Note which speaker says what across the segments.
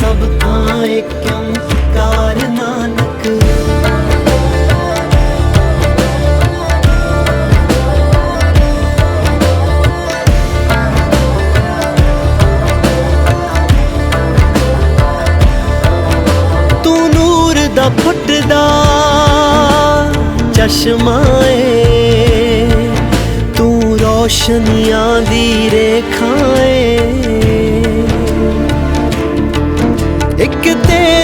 Speaker 1: ਸਭ ਥਾਂ ਇੱਕ ਓੰਕਾਰ ਨਾਨਕ। ਤੂੰ ਨੂਰ ਦਾ ਫੁੱਟਦਾ ਚਸ਼ਮਾ ਏ। ਤੂੰ ਰੋਸ਼ਨੀਆਂ ਦੀ ਰੇਖਾ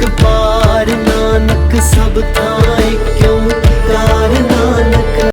Speaker 1: ਨਾਨਕ ਪਾਰ ਨਾਨਕ ਸਭ ਥਾਂ